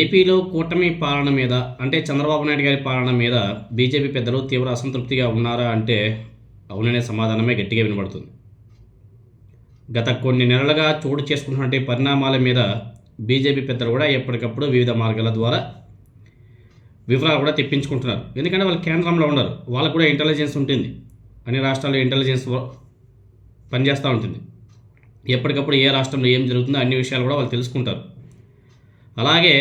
ఏపీలో కూటమి పాలన మీద అంటే చంద్రబాబు నాయుడు గారి పాలన మీద బీజేపీ పెద్దలు తీవ్ర అసంతృప్తిగా ఉన్నారా అంటే అవుననే సమాధానమే గట్టిగా వినబడుతుంది. గత కొన్ని నెలలుగా చోటు చేసుకుంటున్నటువంటి పరిణామాల మీద బీజేపీ పెద్దలు కూడా ఎప్పటికప్పుడు వివిధ మార్గాల ద్వారా వివరాలు కూడా తెప్పించుకుంటున్నారు. ఎందుకంటే వాళ్ళు కేంద్రంలో ఉన్నారు వాళ్ళకు కూడా ఇంటెలిజెన్స్ ఉంటుంది. అన్ని రాష్ట్రాల్లో ఇంటెలిజెన్స్ పనిచేస్తూ ఉంటుంది. ఎప్పటికప్పుడు ఏ రాష్ట్రంలో ఏం జరుగుతుందో అన్ని విషయాలు కూడా వాళ్ళు తెలుసుకుంటారు. అలాగే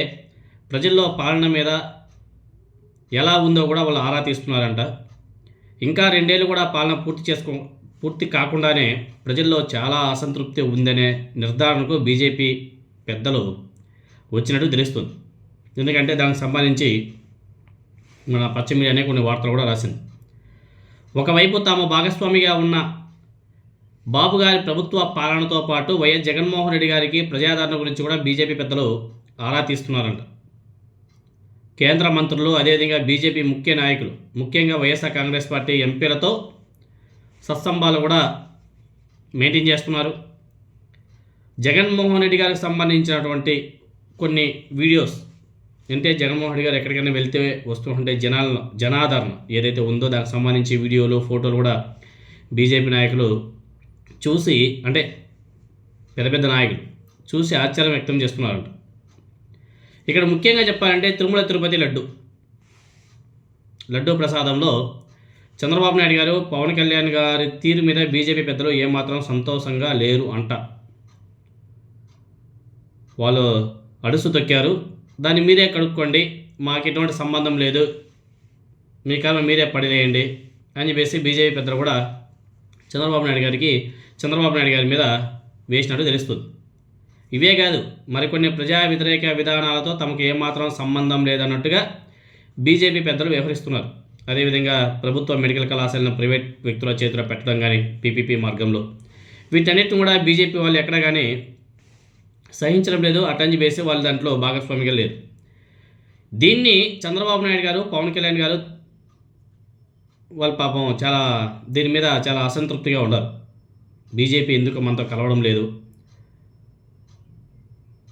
ప్రజల్లో పాలన మీద ఎలా ఉందో కూడా వాళ్ళు ఆరా తీస్తున్నారంట. ఇంకా రెండేళ్ళు కూడా పాలన పూర్తి చేసుకో పూర్తి కాకుండానే ప్రజల్లో చాలా అసంతృప్తి ఉందనే నిర్ధారణకు బీజేపీ పెద్దలు వచ్చినట్టు తెలుస్తుంది. ఎందుకంటే దానికి సంబంధించి మన పచ్చ మీడియానే కొన్ని వార్తలు కూడా రాసింది. ఒకవైపు తాము భాగస్వామిగా ఉన్న బాబు గారి ప్రభుత్వ పాలనతో పాటు వైఎస్ జగన్మోహన్ రెడ్డి గారికి ప్రజాదరణ గురించి కూడా బీజేపీ పెద్దలు ఆరా తీస్తున్నారంట. కేంద్ర మంత్రులు అదేవిధంగా బీజేపీ ముఖ్య నాయకులు ముఖ్యంగా వైఎస్ఆర్ కాంగ్రెస్ పార్టీ ఎంపీలతో సత్సంబాలు కూడా మెయింటైన్ చేస్తున్నారు. జగన్మోహన్ రెడ్డి గారికి సంబంధించినటువంటి కొన్ని వీడియోస్ అంటే జగన్మోహన్ రెడ్డి గారు ఎక్కడికైనా వెళ్తే వస్తుంటే జనాల జనాదరణ ఏదైతే ఉందో దానికి సంబంధించి వీడియోలు ఫోటోలు కూడా బీజేపీ నాయకులు చూసి అంటే పెద్ద పెద్ద నాయకులు చూసి ఆశ్చర్యం వ్యక్తం చేస్తున్నారంట. ఇక్కడ ముఖ్యంగా చెప్పాలంటే తిరుమల తిరుపతి లడ్డు. లడ్డు ప్రసాదంలో చంద్రబాబు నాయుడు గారు పవన్ కళ్యాణ్ గారి తీరు మీద బీజేపీ పెద్దలు ఏమాత్రం సంతోషంగా లేరు అంట. వాళ్ళు అడుసు తొక్కారు. దాన్ని మీరే కడుక్కోండి మాకు ఎటువంటి సంబంధం లేదు. మీ కాలం మీరే పడిలేయండి అని చెప్పేసి బీజేపీ పెద్దలు కూడా చంద్రబాబు నాయుడు గారికి చంద్రబాబు నాయుడు గారి మీద వేసినట్టు తెలుస్తుంది. ఇవే కాదు మరికొన్ని ప్రజా వ్యతిరేక విధానాలతో తమకు ఏమాత్రం సంబంధం లేదన్నట్టుగా బీజేపీ పెద్దలు వ్యవహరిస్తున్నారు. అదేవిధంగా ప్రభుత్వ మెడికల్ కళాశాలను ప్రైవేట్ వ్యక్తుల చేతిలో పెట్టడం కానీ పీపీపీ మార్గంలో. వీటన్నిటిని కూడా బీజేపీ వాళ్ళు ఎక్కడ కానీ సహించడం లేదు అటెంజ్ వేసి వాళ్ళు దాంట్లో భాగస్వామిగా లేదు దీన్ని చంద్రబాబు నాయుడు గారు పవన్ కళ్యాణ్ గారు వాళ్ళ పాపం చాలా దీని మీద చాలా అసంతృప్తిగా ఉన్నారు. బీజేపీ ఎందుకు మనతో కలవడం లేదు?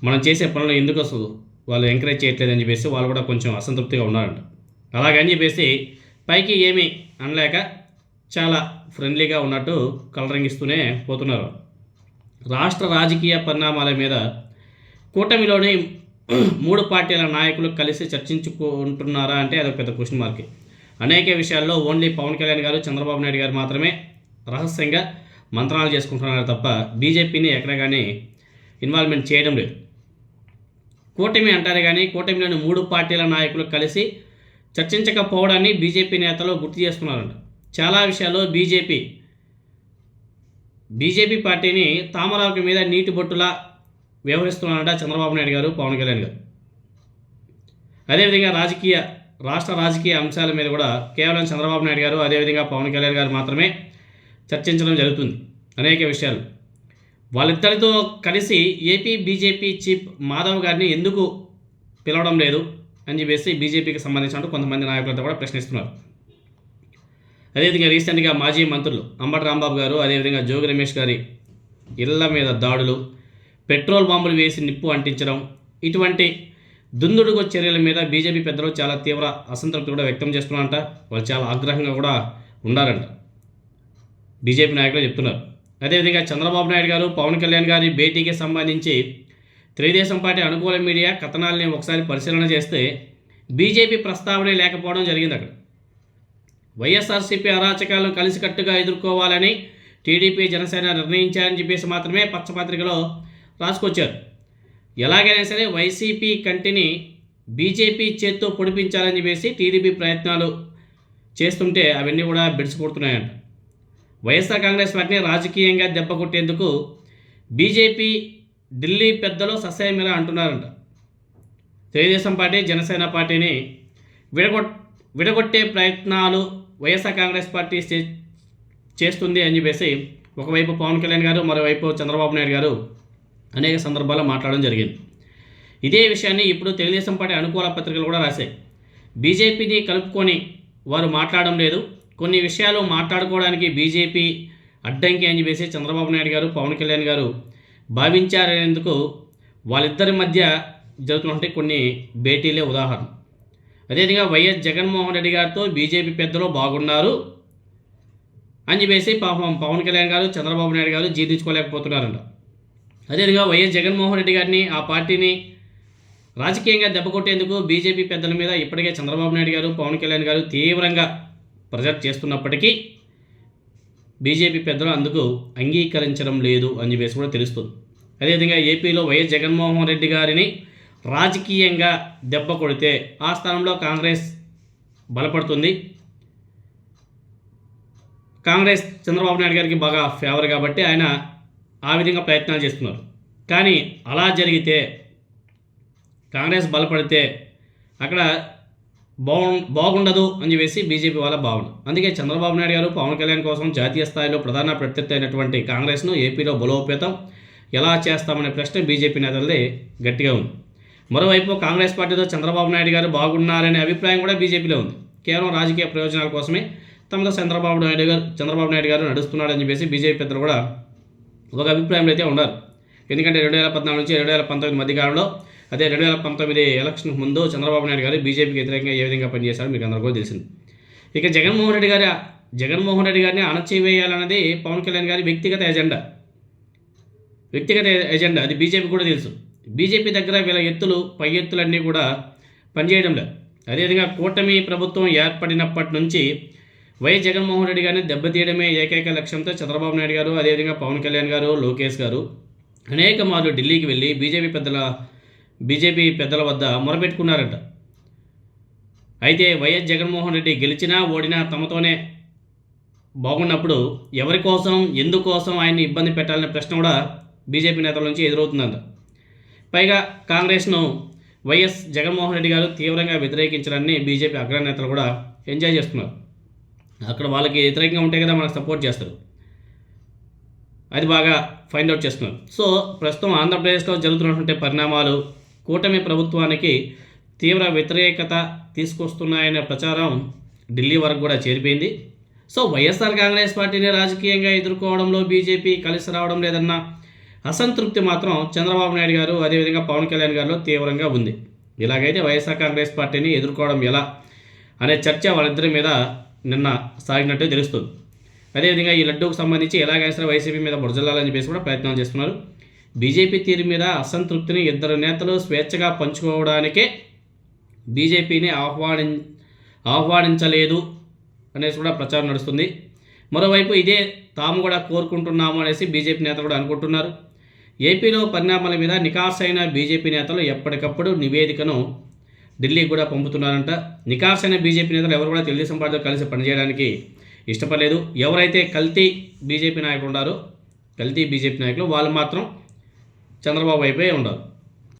మనం చేసే పనులు ఎందుకు అసలు వాళ్ళు ఎంకరేజ్ చేయట్లేదని చెప్పేసి వాళ్ళు కూడా కొంచెం అసంతృప్తిగా ఉన్నారంట. అలాగని చెప్పేసి పైకి ఏమీ అనలేక చాలా ఫ్రెండ్లీగా ఉన్నట్టు కలరంగిస్తూనే పోతున్నారు. రాష్ట్ర రాజకీయ పరిణామాల మీద కూటమిలోని మూడు పార్టీల నాయకులు కలిసి చర్చించుకుంటున్నారా అంటే అదొక పెద్ద క్వశ్చన్ మార్క్ అనేక విషయాల్లో ఓన్లీ పవన్ కళ్యాణ్ గారు చంద్రబాబు నాయుడు గారు మాత్రమే రహస్యంగా మంత్రాలు చేసుకుంటున్నారు తప్ప బీజేపీని ఎక్కడ కానీ ఇన్వాల్వ్మెంట్ చేయడం లేదు. కూటమి అంటారు కానీ కూటమిలోని మూడు పార్టీల నాయకులు కలిసి చర్చించకపోవడాన్ని బీజేపీ నేతలు గుర్తు చేస్తున్నారంట చాలా విషయాల్లో బీజేపీ బీజేపీ పార్టీని తామరాకు మీద నీటి బొట్టులా వ్యవహరిస్తున్నారంట చంద్రబాబు నాయుడు గారు పవన్ కళ్యాణ్ గారు. అదేవిధంగా రాజకీయ రాష్ట్ర రాజకీయ అంశాల మీద కూడా కేవలం చంద్రబాబు నాయుడు గారు అదేవిధంగా పవన్ కళ్యాణ్ గారు మాత్రమే చర్చించడం జరుగుతుంది. అనేక విషయాలు. వాళ్ళిద్దరితో కలిసి ఏపీ బీజేపీ చీఫ్ మాధవ్ గారిని ఎందుకు పిలవడం లేదు అని చెప్పేసి బీజేపీకి సంబంధించినట్టు కొంతమంది నాయకులతో కూడా ప్రశ్నిస్తున్నారు. అదేవిధంగా రీసెంట్గా మాజీ మంత్రులు అంబటి రాంబాబు గారు అదేవిధంగా జోగి రమేష్ గారి ఇళ్ళ మీద దాడులు పెట్రోల్ బాంబులు వేసి నిప్పు అంటించడం ఇటువంటి దుందుడుగు చర్యల మీద బీజేపీ పెద్దలు చాలా తీవ్ర అసంతృప్తి కూడా వ్యక్తం చేస్తున్నారంట. వాళ్ళు చాలా ఆగ్రహంగా కూడా ఉండారంట. బీజేపీ నాయకులు చెప్తున్నారు. అదేవిధంగా చంద్రబాబు నాయుడు గారు పవన్ కళ్యాణ్ గారి భేటీకి సంబంధించి తెలుగుదేశం పార్టీ అనుకూల మీడియా కథనాల్ని ఒకసారి పరిశీలన చేస్తే బీజేపీ ప్రస్తావనే లేకపోవడం జరిగింది అక్కడ. వైఎస్ఆర్సీపీ అరాచకాలను కలిసికట్టుగా ఎదుర్కోవాలని టీడీపీ జనసేన నిర్ణయించారని చెప్పేసి మాత్రమే పచ్చపత్రికలో రాసుకొచ్చారు. ఎలాగైనా సరే వైసీపీ కంటిని బీజేపీ చేత్తో పొడిపించాలని చెప్పేసి టీడీపీ ప్రయత్నాలు చేస్తుంటే అవన్నీ కూడా బెడిసికొడుతున్నాయంట వైఎస్ఆర్ కాంగ్రెస్ పార్టీని రాజకీయంగా దెబ్బ కొట్టేందుకు బీజేపీ ఢిల్లీ పెద్దలు ససేమిరా అంటున్నారంట. తెలుగుదేశం పార్టీ జనసేన పార్టీని విడగొట్ విడగొట్టే ప్రయత్నాలు వైఎస్ఆర్ కాంగ్రెస్ పార్టీ చే- చేస్తుంది అని చెప్పేసి ఒకవైపు పవన్ కళ్యాణ్ గారు మరోవైపు చంద్రబాబు నాయుడు గారు అనేక సందర్భాల్లో మాట్లాడడం జరిగింది. ఇదే విషయాన్ని ఇప్పుడు తెలుగుదేశం పార్టీ అనుకూల పత్రికలు కూడా రాశాయి. బీజేపీని కలుపుకొని వారు మాట్లాడడం లేదు. కొన్ని విషయాలు మాట్లాడుకోవడానికి బీజేపీ అడ్డంకి అని చెప్పేసి చంద్రబాబు నాయుడు గారు పవన్ కళ్యాణ్ గారు భావించారనేందుకు వాళ్ళిద్దరి మధ్య జరుగుతున్నటువంటి కొన్ని భేటీలే ఉదాహరణ. అదేవిధంగా వైఎస్ జగన్మోహన్ రెడ్డి గారితో బీజేపీ పెద్దలు బాగున్నారు అని చెప్పేసి పాపం పవన్ కళ్యాణ్ గారు చంద్రబాబు నాయుడు గారు జీర్ణించుకోలేకపోతున్నారంట. అదేవిధంగా వైఎస్ జగన్మోహన్ రెడ్డి గారిని ఆ పార్టీని రాజకీయంగా దెబ్బకొట్టేందుకు బీజేపీ పెద్దల మీద ఇప్పటికే చంద్రబాబు నాయుడు గారు పవన్ కళ్యాణ్ గారు తీవ్రంగా ప్రజెక్ట్ చేస్తున్నప్పటికీ బీజేపీ పెద్దలు అందుకు అంగీకరించడం లేదు అని చెప్పేసి కూడా తెలుస్తుంది. అదేవిధంగా ఏపీలో వైఎస్ జగన్మోహన్ రెడ్డి గారిని రాజకీయంగా దెబ్బ కొడితే ఆ స్థానంలో కాంగ్రెస్ బలపడుతుంది. కాంగ్రెస్ చంద్రబాబు నాయుడు గారికి బాగా ఫేవర్ కాబట్టి ఆయన ఆ విధంగా ప్రయత్నాలు చేస్తున్నారు. కానీ అలా జరిగితే కాంగ్రెస్ బలపడితే అక్కడ బాగు బాగుండదు అని చెప్పేసి బీజేపీ వాళ్ళ భావన. అందుకే చంద్రబాబు నాయుడు గారు పవన్ కళ్యాణ్ కోసం జాతీయ స్థాయిలో ప్రధాన ప్రత్యర్థి అయినటువంటి కాంగ్రెస్ను ఏపీలో బలోపేతం ఎలా చేస్తామనే ప్రశ్న బీజేపీ నేతలదే గట్టిగా ఉంది. మరోవైపు కాంగ్రెస్ పార్టీతో చంద్రబాబు నాయుడు గారు బాగున్నారనే అభిప్రాయం కూడా బీజేపీలో ఉంది. కేవలం రాజకీయ ప్రయోజనాల కోసమే తమతో చంద్రబాబు నాయుడు గారు చంద్రబాబు నాయుడు గారు నడుస్తున్నాడని చెప్పేసి బీజేపీ పెద్దలు కూడా ఒక అభిప్రాయంలో అయితే ఉన్నారు. ఎందుకంటే రెండు వేల పద్నాలుగు నుంచి రెండు వేల పంతొమ్మిది మధ్యకాలంలో అదే రెండు వేల పంతొమ్మిది ఎలక్షన్ ముందు చంద్రబాబు నాయుడు గారు బీజేపీకి వ్యతిరేకంగా ఏ విధంగా పనిచేశారో మీకు అందరికీ తెలిసింది. ఇక జగన్మోహన్ రెడ్డి గారి జగన్మోహన్ రెడ్డి గారిని అణచివేయాలన్నది పవన్ కళ్యాణ్ గారి వ్యక్తిగత ఎజెండా. వ్యక్తిగత ఎజెండా అది బీజేపీ కూడా తెలుసు. బీజేపీ దగ్గర వీళ్ళ ఎత్తులు పై ఎత్తులన్నీ కూడా పనిచేయడం లేదు. అదేవిధంగా కూటమి ప్రభుత్వం ఏర్పడినప్పటి నుంచి వైఎస్ జగన్మోహన్ రెడ్డి గారిని దెబ్బతీయడమే ఏకైక లక్ష్యంతో చంద్రబాబు నాయుడు గారు అదేవిధంగా పవన్ కళ్యాణ్ గారు లోకేష్ గారు అనేక మార్లు ఢిల్లీకి వెళ్ళి బీజేపీ పెద్దల బీజేపీ పెద్దల వద్ద మొరపెట్టుకున్నారట. అయితే వైఎస్ జగన్మోహన్ రెడ్డి గెలిచినా ఓడినా తమతోనే బాగున్నప్పుడు ఎవరి కోసం ఎందుకోసం ఆయన్ని ఇబ్బంది పెట్టాలనే ప్రశ్న కూడా బీజేపీ నేతల నుంచి ఎదురవుతుందంట. పైగా కాంగ్రెస్ను వైఎస్ జగన్మోహన్ రెడ్డి గారు తీవ్రంగా వ్యతిరేకించడాన్ని బీజేపీ అగ్రనేతలు కూడా ఎంజాయ్ చేస్తున్నారు. అక్కడ వాళ్ళకి వ్యతిరేకంగా ఉంటే కదా మనకు సపోర్ట్ చేస్తారు. అది బాగా ఫైండ్ అవుట్ చేస్తున్నారు. సో ప్రస్తుతం ఆంధ్రప్రదేశ్లో జరుగుతున్నటువంటి పరిణామాలు కూటమి ప్రభుత్వానికి తీవ్ర వ్యతిరేకత తీసుకొస్తున్నాయనే ప్రచారం ఢిల్లీ వరకు కూడా చేరిపోయింది. సో వైఎస్ఆర్ కాంగ్రెస్ పార్టీని రాజకీయంగా ఎదుర్కోవడంలో బీజేపీ కలిసి రావడం లేదన్న అసంతృప్తి మాత్రం చంద్రబాబు నాయుడు గారు అదేవిధంగా పవన్ కళ్యాణ్ గారిలో తీవ్రంగా ఉంది. ఇలాగైతే వైఎస్ఆర్ కాంగ్రెస్ పార్టీని ఎదుర్కోవడం ఎలా అనే చర్చ వాళ్ళిద్దరి మీద నిన్న సాగినట్టు తెలుస్తుంది. అదేవిధంగా ఈ లడ్డూకు సంబంధించి ఎలాగైనా సరే వైసీపీ మీద బుడజల్లాలని చెప్పేసి కూడా ప్రయత్నం చేస్తున్నారు. బీజేపీ తీరు మీద అసంతృప్తిని ఇద్దరు నేతలు స్వేచ్ఛగా పంచుకోవడానికే బీజేపీని ఆహ్వాని ఆహ్వానించలేదు అనేసి కూడా ప్రచారం నడుస్తుంది. మరోవైపు ఇదే తాము కూడా కోరుకుంటున్నాము అనేసి బీజేపీ నేతలు కూడా అనుకుంటున్నారు. ఏపీలో పరిణామాల మీద నికాసైన బీజేపీ నేతలు ఎప్పటికప్పుడు నివేదికను ఢిల్లీకి కూడా పంపుతున్నారంట. నికాసైన బీజేపీ నేతలు ఎవరు కూడా తెలుగుదేశం పార్టీతో కలిసి పనిచేయడానికి ఇష్టపడలేదు. ఎవరైతే కల్తీ బీజేపీ నాయకులు ఉన్నారో కల్తీ బీజేపీ నాయకులు వాళ్ళు మాత్రం చంద్రబాబు వైపే ఉన్నారు